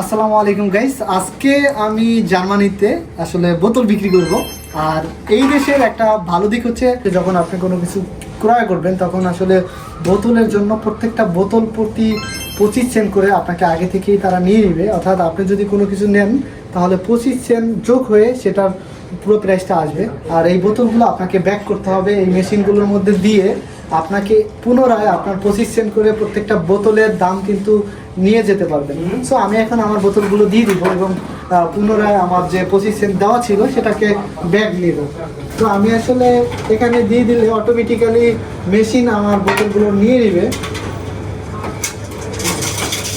আসসালামু আলাইকুম গাইস আজকে আমি জার্মানিতে আসলে বোতল বিক্রি করব। আর এই দেশের একটা ভালো দিক হচ্ছে যখন আপনি কোনো কিছু ক্রয় করবেন, তখন আসলে বোতলের জন্য প্রত্যেকটা বোতল প্রতি পঁচিশ সেন্ট করে আপনাকে আগে থেকেই তারা নিয়ে নেবে। অর্থাৎ আপনি যদি কোনো কিছু নেন, তাহলে পঁচিশ সেন্ট যোগ হয়ে সেটার পুরো প্রাইসটা আসবে। আর এই বোতলগুলো আপনাকে ব্যাক করতে হবে এই মেশিনগুলোর মধ্যে দিয়ে। আপনাকে পুনরায় আপনার পঁচিশ সেন্ট করে প্রত্যেকটা বোতলের দাম কিন্তু নিয়ে যেতে পারবেন। সো আমি এখন আমার বোতলগুলো দিয়ে দিব এবং পুনরায় আমার যে পঁচিশ সেন্ট দেওয়া ছিল সেটাকে ব্যাগ নিয়ে দেবো তো আমি আসলে এখানে দিয়ে দিলে অটোমেটিক্যালি মেশিন আমার বোতলগুলো নিয়ে নেবে।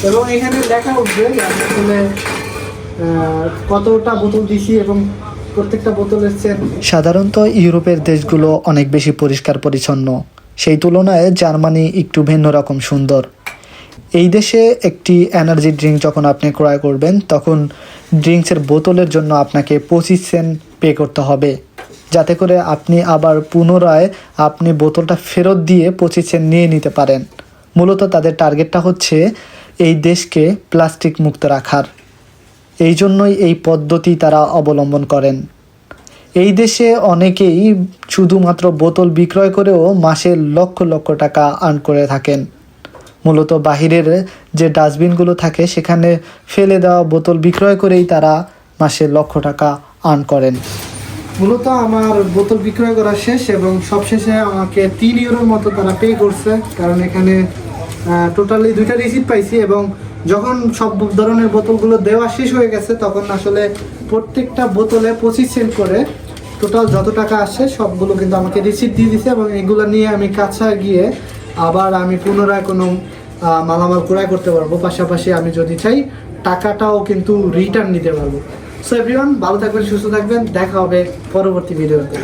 এবং এখানে লেখা উঠবে আসলে কতটা বোতল দিছি এবং প্রত্যেকটা বোতলের সেন্ট সাধারণত ইউরোপের দেশগুলো অনেক বেশি পরিষ্কার পরিচ্ছন্ন সেই তুলনায় জার্মানি একটু ভিন্ন রকম সুন্দর। এই দেশে একটি এনার্জি ড্রিঙ্ক যখন আপনি ক্রয় করবেন, তখন ড্রিঙ্কসের বোতলের জন্য আপনাকে পঁচিশ সেন্ট পে করতে হবে। যাতে করে আপনি আবার পুনরায় আপনি বোতলটা ফেরত দিয়ে পঁচিশ সেন্ট নিয়ে নিতে পারেন। মূলত তাদের টার্গেটটা হচ্ছে এই দেশকে প্লাস্টিক মুক্ত রাখার। এই জন্যই এই পদ্ধতি তারা অবলম্বন করেন। এই দেশে অনেকেই শুধুমাত্র বোতল বিক্রয় করেও মাসে লক্ষ লক্ষ টাকা আর্ন করে থাকেন। মূলত বাহিরের যে ডাস্টবিনগুলো থাকে, সেখানে ফেলে দেওয়া বোতল বিক্রয় করেই তারা মাসে লক্ষ টাকা আর্ন করেন। মূলত আমার বোতল বিক্রয় করা শেষ এবং সবশেষে আমাকে তিন ইউরোর মতো তারা পে করছে। কারণ এখানে টোটালি দুইটা রিসিপ্ট পাইছি এবং যখন সব ধরনের বোতলগুলো দেওয়া শেষ হয়ে গেছে, তখন আসলে প্রত্যেকটা বোতলে পঁচিশ সেন্ট করে। টোটাল যত টাকা আসে, সবগুলো কিন্তু আমাকে রিসিপ্ট দিয়ে দিছে এবং এগুলো নিয়ে আমি কাছা গিয়ে আবার আমি পুনরায় কোনো মালামাল ক্রয় করতে পারব। পাশাপাশি আমি যদি চাই, টাকাটাও কিন্তু রিটার্ন নিতে পারব। সো এভরিওয়ান ভালো থাকবেন, সুস্থ থাকবেন। দেখা হবে পরবর্তী ভিডিওতে